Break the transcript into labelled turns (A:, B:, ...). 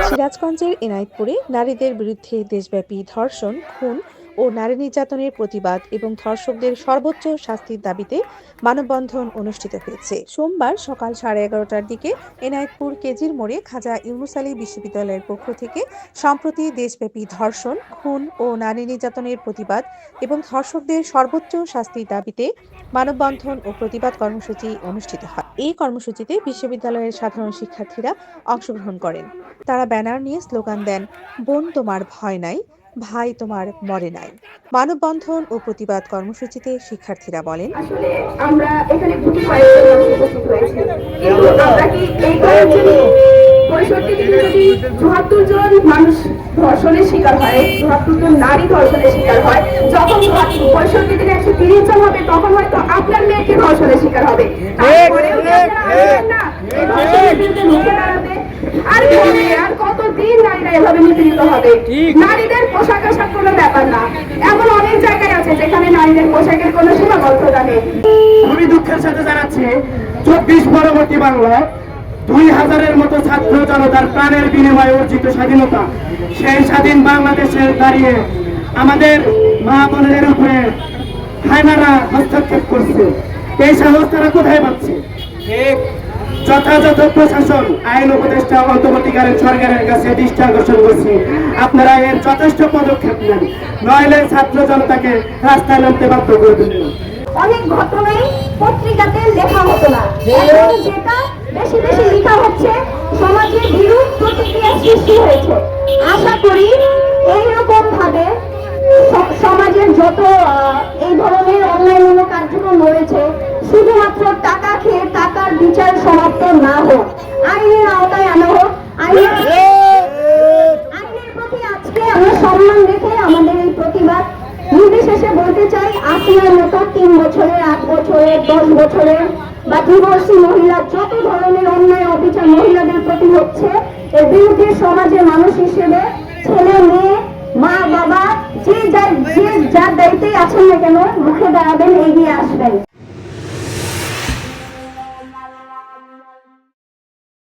A: সিরাজগঞ্জের এনায়েতপুরে নারীদের বিরুদ্ধে দেশব্যাপী ধর্ষণ খুন ও নারী নির্যাতনের প্রতিবাদ এবং ধর্ষকদের সর্বোচ্চ শাস্তির দাবিতে মানববন্ধন অনুষ্ঠিত হয়েছে। সোমবার সকাল সাড়ে এগারোটার দিকে এনায়েতপুর কেজির মোড়ে খাজা ইউনুস আলী বিশ্ববিদ্যালয়ের পক্ষ থেকে সম্প্রতি দেশব্যাপী ধর্ষণ, খুন ও নারী নির্যাতনের প্রতিবাদ এবং ধর্ষকদের সর্বোচ্চ শাস্তির দাবিতে মানববন্ধন ও প্রতিবাদ কর্মসূচি অনুষ্ঠিত হয়। এই কর্মসূচিতে বিশ্ববিদ্যালয়ের সাধারণ শিক্ষার্থীরা অংশগ্রহণ করেন। তারা ব্যানার নিয়ে স্লোগান দেন, বোন, তোমার ভয় নাই। ভাই তোমার মরে নাই। মানববন্ধন ও প্রতিবাদ কর্মসূচিতে শিক্ষার্থীরা বলেন
B: আমরা এখানে চুয়াত্তর মানুষ শিকার হয় নারী শিকার হয়, যখন পঁয়ষট্টি দিনে একশো তিরিশ জন হবে, তখন হয়তো আপনার মেয়েকে ধর্ষণের শিকার হবে তারপরেও কি আপনারা আসবেন না এই ধর্ষণের বিরুদ্ধে রুখে দাঁড়াতে আর কবে আর কতদিন নারীরা এভাবে নিপীড়িত হবে। নারীদের পোশাক আশাক কোনো ব্যাপার না। এমন অনেক জায়গায় আছে যেখানে নারীদের পোশাকের কোনো সীমাবদ্ধতা নেই।
C: খুবই দুঃখের সাথে জানাচ্ছি চব্বিশ পরবর্তী বাংলা দুই হাজারের মতো ছাত্র জনতার প্রাণের বিনিময়ে অর্জিত স্বাধীনতা। সেই স্বাধীন বাংলাদেশে দাঁড়িয়ে আমাদের মা বোনের উপরে হায়নারা হস্তক্ষেপ করছে। এই সাহস তারা কোথায় পাচ্ছে? যথাযথ প্রশাসন, আইন উপদেষ্টা অন্তর্বর্তীকালীন সরকারের কাছে দৃষ্টি আকর্ষণ করছি। আপনারা এর যথেষ্ট পদক্ষেপ নেন, নইলে ছাত্র জনতাকে রাস্তায় নামতে বাধ্য করে দিলেন
B: অনেক ঘটনাই পত্রিকাতে লেখা হতো না। যেটা বেশি বেশি লেখা হচ্ছে, সমাজে বিরূপ প্রতিক্রিয়া সৃষ্টি হয়েছে। আশা করি এইরকম ভাবে সমাজের যত না হোক আইনের আওতায় আনা হোক। আইনের প্রতি আজকে আমরা সম্মান রেখে আমাদের এই প্রতিবাদ নির্বিশেষে বলতে চাই আসিয়ার মতো তিন বছরের আট বছরের দশ বছরের বা ডিভোর্সি মহিলা যত ধরনের অন্যায় অবিচার মহিলাদের প্রতি হচ্ছে এর বিরুদ্ধে সমাজের মানুষ হিসেবে ছেলে মেয়ে মা বাবা যে যার যে যার দায়িত্বে আছেন না কেন মুখে দাঁড়াবেন এগিয়ে আসবেন।